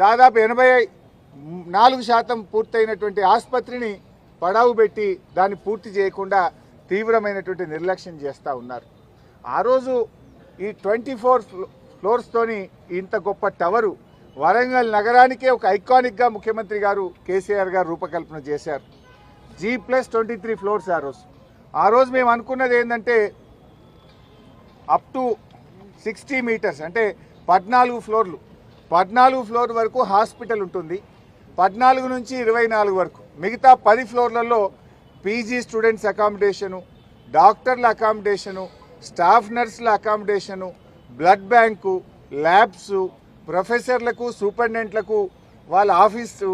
దాదాపు ఎనభై నాలుగు శాతం పూర్తయినటువంటి ఆసుపత్రిని పడావు పెట్టి దాన్ని పూర్తి చేయకుండా తీవ్రమైనటువంటి నిర్లక్ష్యం చేస్తూ ఉన్నారు. ఆ రోజు ఈ ట్వంటీ ఫోర్ ఫ్లోర్స్తోని ఇంత గొప్ప టవరు వరంగల్ నగరానికే ఒక ఐకానిక్గా ముఖ్యమంత్రి గారు కేసీఆర్ గారు రూపకల్పన చేశారు. G plus twenty three floors ఆ రోజు. ఆ రోజు మేము అనుకున్నది ఏంటంటే అప్ టు సిక్స్టీ మీటర్స్ అంటే పద్నాలుగు ఫ్లోర్లు. పద్నాలుగు ఫ్లోర్ వరకు హాస్పిటల్ ఉంటుంది. పద్నాలుగు నుంచి ఇరవై నాలుగు వరకు. మిగతా పది ఫ్లోర్లలో పీజీ స్టూడెంట్స్ అకామిడేషను డాక్టర్ల అకామిడేషను స్టాఫ్ నర్సుల అకామిడేషను బ్లడ్ బ్యాంకు ల్యాబ్స్ ప్రొఫెసర్లకు సూపరింటెండెంట్లకు వాళ్ళ ఆఫీసు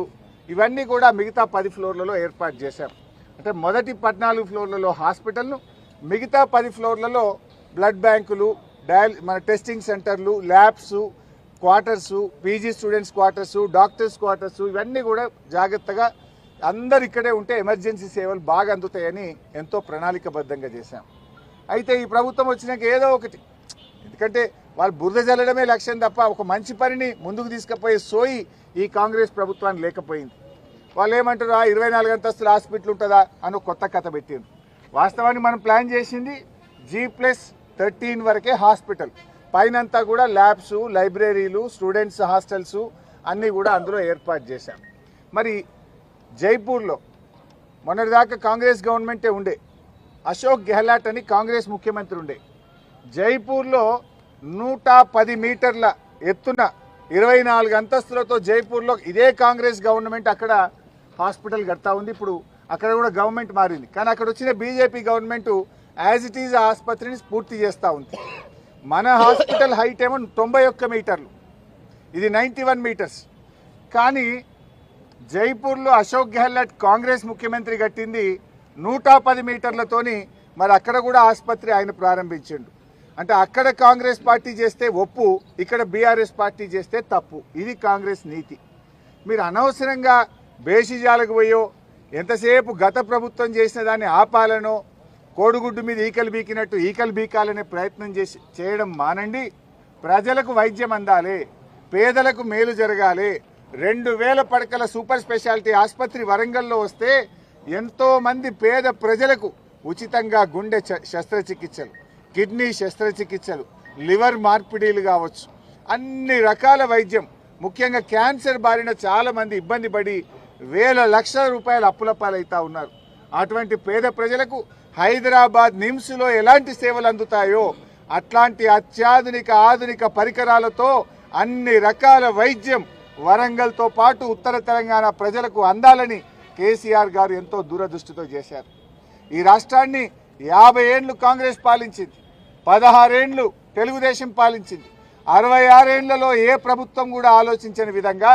ఇవన్నీ కూడా మిగతా పది ఫ్లోర్లలో ఏర్పాటు చేశాం. అంటే మొదటి పద్నాలుగు ఫ్లోర్లలో హాస్పిటల్ను మిగతా పది ఫ్లోర్లలో బ్లడ్ బ్యాంకులు డయల్ మన టెస్టింగ్ సెంటర్లు labs quarters PG students quarters doctors quarters ఇవన్నీ కూడా జాగ్రత్తగా అందరు ఇక్కడే ఉంటే ఎమర్జెన్సీ సేవలు బాగా అందుతాయని ఎంతో ప్రణాళికబద్ధంగా చేశాం. అయితే ఈ ప్రభుత్వం వచ్చినాక ఏదో ఒకటి ఎందుకంటే వాళ్ళు బురద జల్లడమే లక్ష్యం తప్ప ఒక మంచి పనిని ముందుకు తీసుకుపోయే సోయి ఈ కాంగ్రెస్ ప్రభుత్వానికి లేకపోయింది. వాళ్ళు ఏమంటారు ఆ ఇరవై నాలుగు అంతస్తుల హాస్పిటల్ ఉంటుందా? అని కొత్త కథ పెట్టింది వాస్తవానికి మనం ప్లాన్ చేసింది జీ ప్లస్ థర్టీన్ వరకే హాస్పిటల్. పైనంతా కూడా ల్యాబ్స్ లైబ్రరీలు స్టూడెంట్స్ హాస్టల్స్ అన్నీ కూడా అందులో ఏర్పాటు చేశాం. మరి జైపూర్లో మొన్నటిదాకా కాంగ్రెస్ గవర్నమెంటే ఉండే. అశోక్ గెహ్లాట్ అని కాంగ్రెస్ ముఖ్యమంత్రి ఉండే. జైపూర్లో నూట పది మీటర్ల ఎత్తున ఇరవై నాలుగు అంతస్తులతో జైపూర్లో ఇదే కాంగ్రెస్ గవర్నమెంట్ అక్కడ హాస్పిటల్ కడతా ఉంది. ఇప్పుడు అక్కడ కూడా గవర్నమెంట్ మారింది. కానీ అక్కడ వచ్చిన BJP government as it is ఆసుపత్రిని పూర్తి చేస్తూ ఉంది. మన హాస్పిటల్ హైట్ ఏమో తొంభై ఒక్క మీటర్లు. ఇది నైంటీ వన్ మీటర్స్. కానీ జైపూర్లో అశోక్ గెహ్లట్ కాంగ్రెస్ ముఖ్యమంత్రి కట్టింది నూట పది మీటర్లతోని. మరి అక్కడ కూడా ఆసుపత్రి ఆయన ప్రారంభించిండు. అంటే అక్కడ కాంగ్రెస్ పార్టీ చేస్తే ఒప్పు ఇక్కడ బీఆర్ఎస్ పార్టీ చేస్తే తప్పు. ఇది కాంగ్రెస్ నీతి. మీరు అనవసరంగా బేసిజాలకు పోయో ఎంతసేపు గత ప్రభుత్వం చేసిన దాన్ని ఆపాలనో కోడిగుడ్డు మీద ఈకలు బీకినట్టు ఈకలు బీకాలనే ప్రయత్నం చేసి చేయడం మానండి. ప్రజలకు వైద్యం అందాలి. పేదలకు మేలు జరగాలి. రెండు వేల పడకల సూపర్ స్పెషాలిటీ ఆసుపత్రి వరంగల్లో వస్తే ఎంతోమంది పేద ప్రజలకు ఉచితంగా గుండె చ- శస్త్రచికిత్సలు. కిడ్నీ శస్త్రచికిత్సలు లివర్ మార్పిడీలు కావచ్చు. అన్ని రకాల వైద్యం. ముఖ్యంగా క్యాన్సర్ బారిన చాలామంది ఇబ్బంది పడి వేల లక్షల రూపాయల అప్పుల పాలవుతా ఉన్నారు. అటువంటి పేద ప్రజలకు హైదరాబాద్ నిమ్స్లో ఎలాంటి సేవలు అందుతాయో అట్లాంటి అత్యాధునిక ఆధునిక పరికరాలతో అన్ని రకాల వైద్యం వరంగల్తో పాటు ఉత్తర తెలంగాణ ప్రజలకు అందాలని కేసీఆర్ గారు ఎంతో దూరదృష్టితో చేశారు. ఈ రాష్ట్రాన్ని యాభై ఏండ్లు కాంగ్రెస్ పాలించింది. పదహారేండ్లు తెలుగుదేశం పాలించింది. అరవై ఆరేండ్లలో ఏ ప్రభుత్వం కూడా ఆలోచించని విధంగా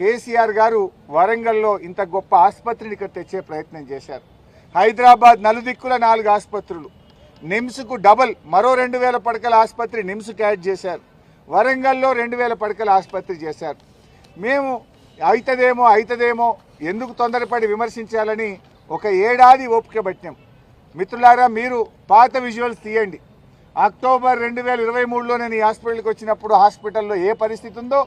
కేసీఆర్ గారు వరంగల్లో ఇంత గొప్ప ఆసుపత్రిని ఇక్కడ తెచ్చే ప్రయత్నం చేశారు. హైదరాబాద్ నలుదిక్కుల నాలుగు ఆసుపత్రులు. నిమ్స్కు డబల్ మరో రెండు వేల పడకల ఆసుపత్రి నిమ్స్కి యాడ్ చేశారు. వరంగల్లో రెండు వేల పడకల ఆసుపత్రి చేశారు. మేము అవుతుందేమో అవుతుందేమో ఎందుకు తొందరపడి విమర్శించాలని ఒక ఏడాది ఓపిక పట్టినాం. మిత్రులారా మీరు పాత విజువల్స్ తీయండి. అక్టోబర్ రెండు వేల ఇరవై మూడులో నేను ఈ హాస్పిటల్కి వచ్చినప్పుడు హాస్పిటల్లో ఏ పరిస్థితి ఉందో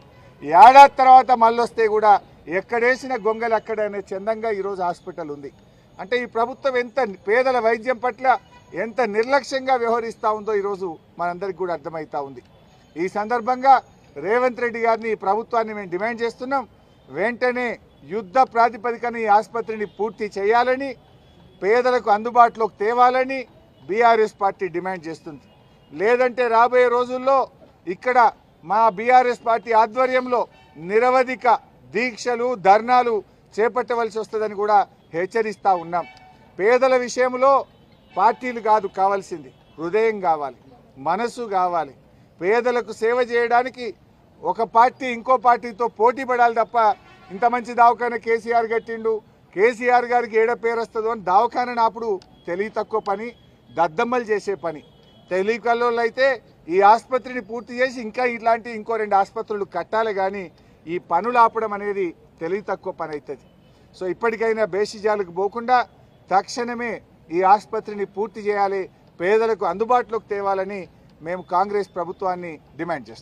ఏడాది తర్వాత మళ్ళొస్తే కూడా ఎక్కడేసిన గొంగలు అక్కడ అనే చందంగా ఈరోజు హాస్పిటల్ ఉంది. అంటే ఈ ప్రభుత్వం ఎంత పేదల వైద్యం పట్ల ఎంత నిర్లక్ష్యంగా వ్యవహరిస్తూ ఉందో ఈరోజు మనందరికీ కూడా అర్థమవుతా ఉంది. ఈ సందర్భంగా రేవంత్ రెడ్డి గారిని ఈ ప్రభుత్వాన్ని మేము డిమాండ్ చేస్తున్నాం. వెంటనే యుద్ధ ప్రాతిపదికన ఈ ఆసుపత్రిని పూర్తి చేయాలని పేదలకు అందుబాటులోకి తేవాలని బీఆర్ఎస్ పార్టీ డిమాండ్ చేస్తుంది. లేదంటే రాబోయే రోజుల్లో ఇక్కడ మా బీఆర్ఎస్ పార్టీ ఆధ్వర్యంలో నిరవధిక దీక్షలు ధర్నాలు చేపట్టవలసి వస్తుందని కూడా హెచ్చరిస్తూ ఉన్నాం. పేదల విషయంలో పార్టీలు కాదు కావాల్సింది. హృదయం కావాలి మనసు కావాలి. పేదలకు సేవ చేయడానికి ఒక పార్టీ ఇంకో పార్టీతో పోటీ పడాలి తప్ప ఇంత మంచి దవాఖాన కేసీఆర్ కట్టిండు. కేసీఆర్ గారికి ఏడ పేరు వస్తుందో అని దవాఖాన నాపుడు తెలివి తక్కువ పని దద్దమ్మలు చేసే పని. తెలివికల్లో అయితే ఈ ఆసుపత్రిని పూర్తి చేసి ఇంకా ఇట్లాంటి ఇంకో రెండు ఆసుపత్రులు కట్టాలి కానీ ఈ పనులు ఆపడం అనేది తెలివి తక్కువ పని అవుతుంది సో ఇప్పటికైనా బేసిజాలకు పోకుండా తక్షణమే ఈ ఆసుపత్రిని పూర్తి చేయాలి పేదలకు అందుబాటులోకి తేవాలని మేము కాంగ్రెస్ ప్రభుత్వాన్ని డిమాండ్ చేస్తాం